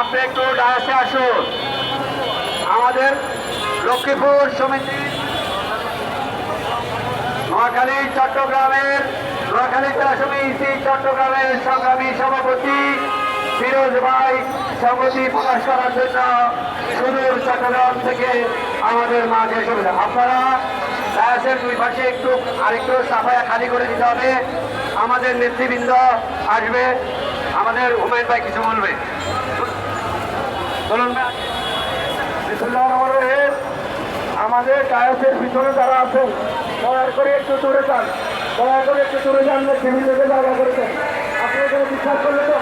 আপনি একটু ডায়াসে আসুন। আমাদের লক্ষ্মীপুর সমিতি, নোয়াখালী, চট্টগ্রামের, নোয়াখালী জেলা সমিতি চট্টগ্রামের সংগ্রামী সভাপতি ফিরোজ ভাই সংগতি প্রকাশ করার জন্য সুদূর চট্টগ্রাম থেকে আমাদের মাঝে এসে আপনারা ডায়াসের দুই পাশে একটু, আরেকটু সাফায়া খালি করে দিতে হবে। আমাদের নেতৃবৃন্দ আসবে। আমাদের হুমায়ুন ভাই কিছু বলবে। বলুন আমাদের কায়সের পিছনে যারা আছেন, দয়া করে একটু দূরে যান। দয়া করে একটু দূরে যান টিভি থেকে জায়গা করেছেন। আপনি এখানে বিশ্বাস করলে তো